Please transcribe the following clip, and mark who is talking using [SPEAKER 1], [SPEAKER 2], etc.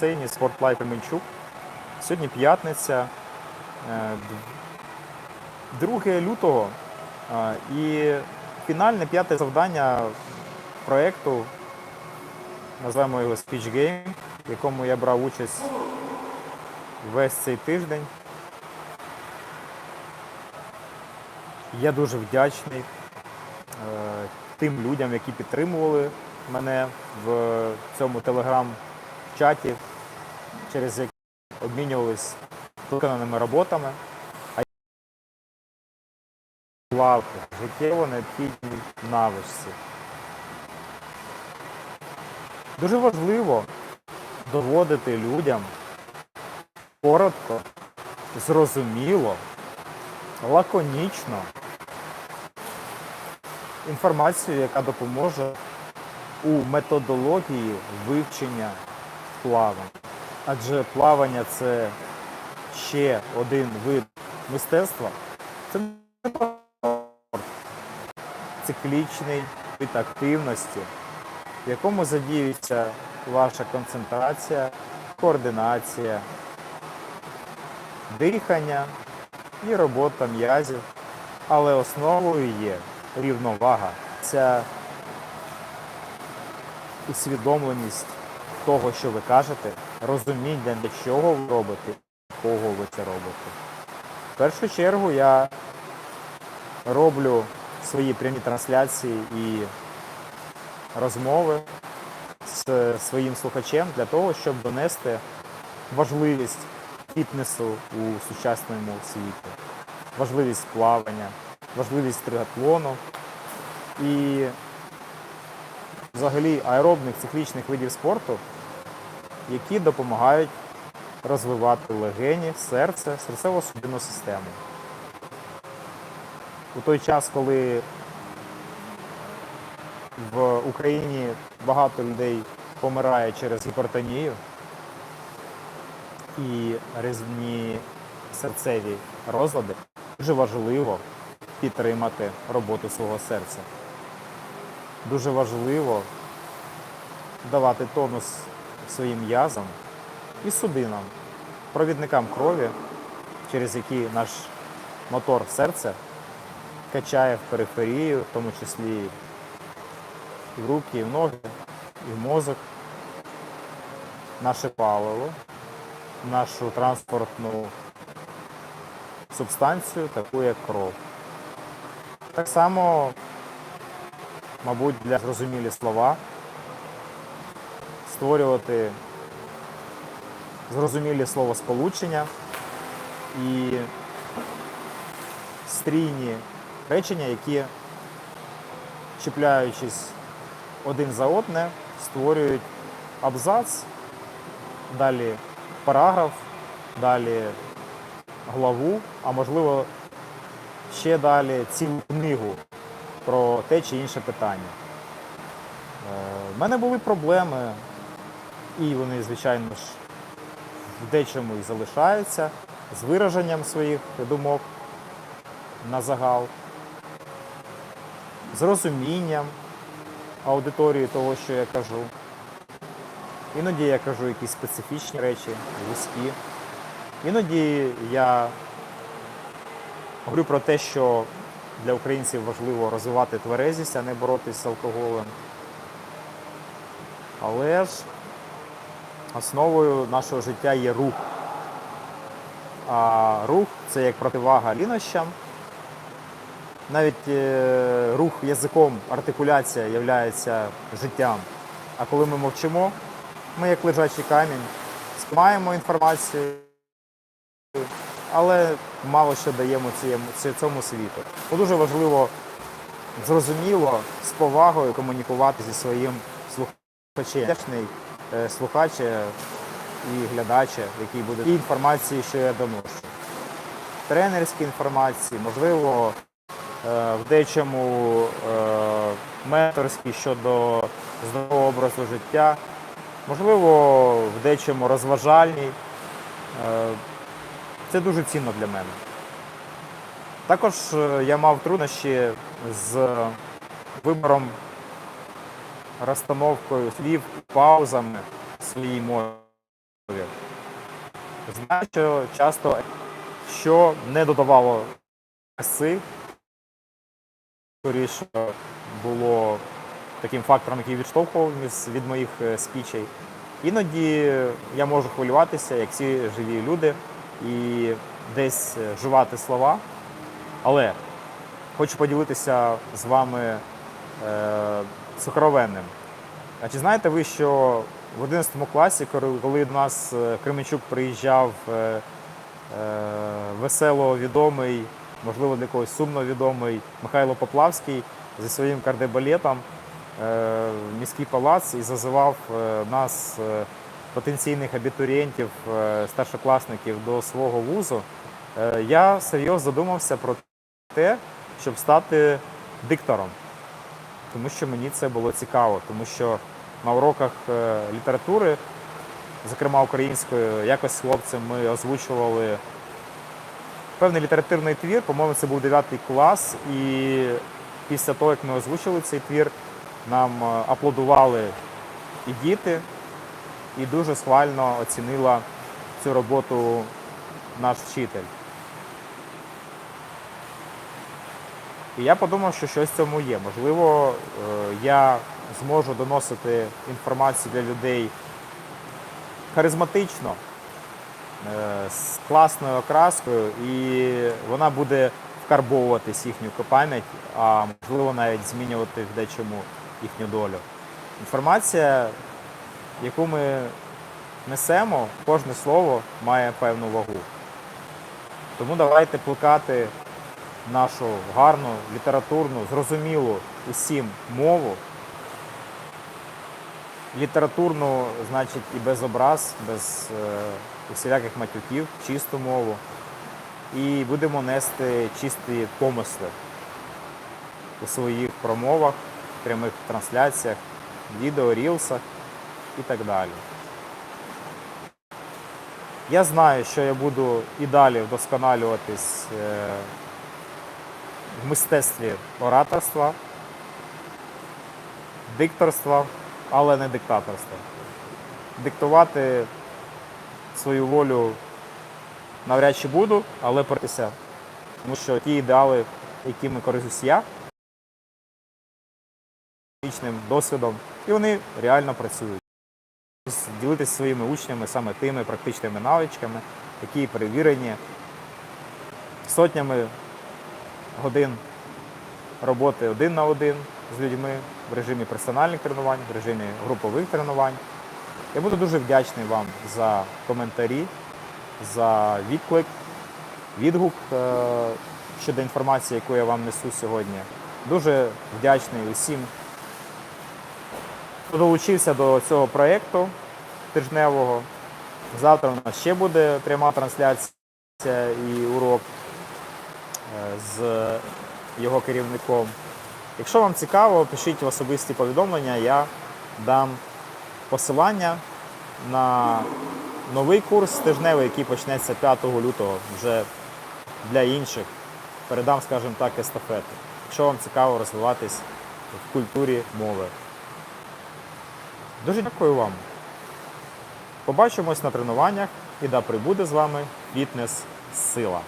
[SPEAKER 1] басейні Спортлайф Кременчук. Сьогодні п'ятниця, е, 2 лютого. е, І фінальне п'яте завдання проєкту, називаємо його Speech Game, в якому я брав участь весь цей тиждень. Я дуже вдячний е, тим людям, які підтримували мене в цьому телеграм-чаті, через який обмінювались виконаними роботами. А плавки, життєво необхідній навичці. Дуже важливо доводити людям коротко, зрозуміло, лаконічно інформацію, яка допоможе у методології вивчення плавання. Адже плавання це ще один вид мистецтва. Це не спорт. циклічний вид активності, в якому задіюється ваша концентрація, координація, дихання і робота м'язів. Але основою є рівновага. Ця усвідомленість того, що ви кажете, розуміння, для чого ви робите, кого ви це робите. В першу чергу я роблю свої прямі трансляції і розмови з своїм слухачем для того, щоб донести важливість фітнесу у сучасному світі, важливість плавання, важливість триатлону і взагалі аеробних циклічних видів спорту, які допомагають розвивати легені, серце, серцево-судинну систему. У той час, коли в Україні багато людей помирає через гіпертонію і різні серцеві розлади, дуже важливо підтримати роботу свого серця. Дуже важливо давати тонус своїм м'язам і судинам, провідникам крові, через які наш мотор серця качає в периферію, в тому числі і в руки, і в ноги, і в мозок, наше паливо, нашу транспортну субстанцію, таку як кров. Так само, мабуть, для зрозумілі слова створювати зрозумілі словосполучення і стрійні речення, які, чіпляючись один за одне, створюють абзац, далі параграф, далі главу, а можливо ще далі цілу книгу про те чи інше питання. У мене були проблеми, і вони, звичайно ж, в дечому і залишаються з вираженням своїх думок на загал, з розумінням аудиторії того, що я кажу. Іноді я кажу якісь специфічні речі, вузькі. Іноді я говорю про те, що для українців важливо розвивати тверезість, а не боротися з алкоголем. Але ж основою нашого життя є рух. А рух це як противага лінощам. Навіть е, рух язиком, артикуляція є життям. А коли ми мовчимо, ми як лежачий камінь, сприймаємо інформацію, але мало що даємо цьому, світу. Бо дуже важливо зрозуміло, з повагою комунікувати зі своїм слухачем. Е, і глядаче, який буде інформації, що я доношу. Тренерські інформації, можливо, е, в дечому е, менторські щодо здорового образу життя, можливо, в дечому розважальні. Це дуже цінно для мене. Також я мав труднощі з вибором розстановкою слів, паузами в своїй мові. Знаю, що часто що не додавало краси, скоріше було таким фактором, який відштовхував від моїх е, спічей. Іноді я можу хвилюватися, як всі живі люди, і десь е, жувати слова. Але хочу поділитися з вами е, сокровенним. А чи знаєте ви, що в 11 класі, коли- до нас е, Кременчук приїжджав е, е, весело відомий, можливо, для когось сумно відомий Михайло Поплавський зі своїм кардебалетом в міський палац і зазивав нас, потенційних абітурієнтів, старшокласників до свого вузу, я серйозно задумався про те, щоб стати диктором. Тому що мені це було цікаво, тому що на уроках е, літератури, зокрема української, якось хлопцем ми озвучували певний літературний твір, по-моєму, це був 9 клас, і після того, як ми озвучили цей твір, нам е, аплодували і діти, і дуже схвально оцінила цю роботу наш вчитель. І я подумав, що щось в цьому є. Можливо, е, я зможу доносити інформацію для людей харизматично, е, з класною окраскою, і вона буде вкарбовуватись їхню пам'ять, а можливо навіть змінювати в дечому їхню долю. Інформація, яку ми несемо, кожне слово має певну вагу. Тому давайте плекати нашу гарну, літературну, зрозумілу усім мову. Літературну, значить, і без образ, без е, усіляких матюків, чисту мову. І будемо нести чисті помисли у своїх промовах, прямих трансляціях, відео, рілсах і так далі. Я знаю, що я буду і далі вдосконалюватись е, в мистецтві ораторства, дикторства, але не диктаторства. Диктувати свою волю навряд чи буду, але протися. Тому що ті ідеали, якими користуюсь я, досвідом, і вони реально працюють. Ділитися своїми учнями саме тими практичними навичками, які перевірені сотнями годин роботи один на один з людьми в режимі персональних тренувань, в режимі групових тренувань. Я буду дуже вдячний вам за коментарі, за відклик, відгук е, щодо інформації, яку я вам несу сьогодні. Дуже вдячний усім, хто долучився до цього проєкту тижневого. Завтра у нас ще буде пряма трансляція і урок його керівником. Якщо вам цікаво, пишіть в особисті повідомлення, я дам посилання на новий курс тижневий, який почнеться 5 лютого вже для інших. Передам, скажімо так, естафету. Якщо вам цікаво розвиватись в культурі мови. Дуже дякую вам. Побачимось на тренуваннях і да прибуде з вами фітнес-сила.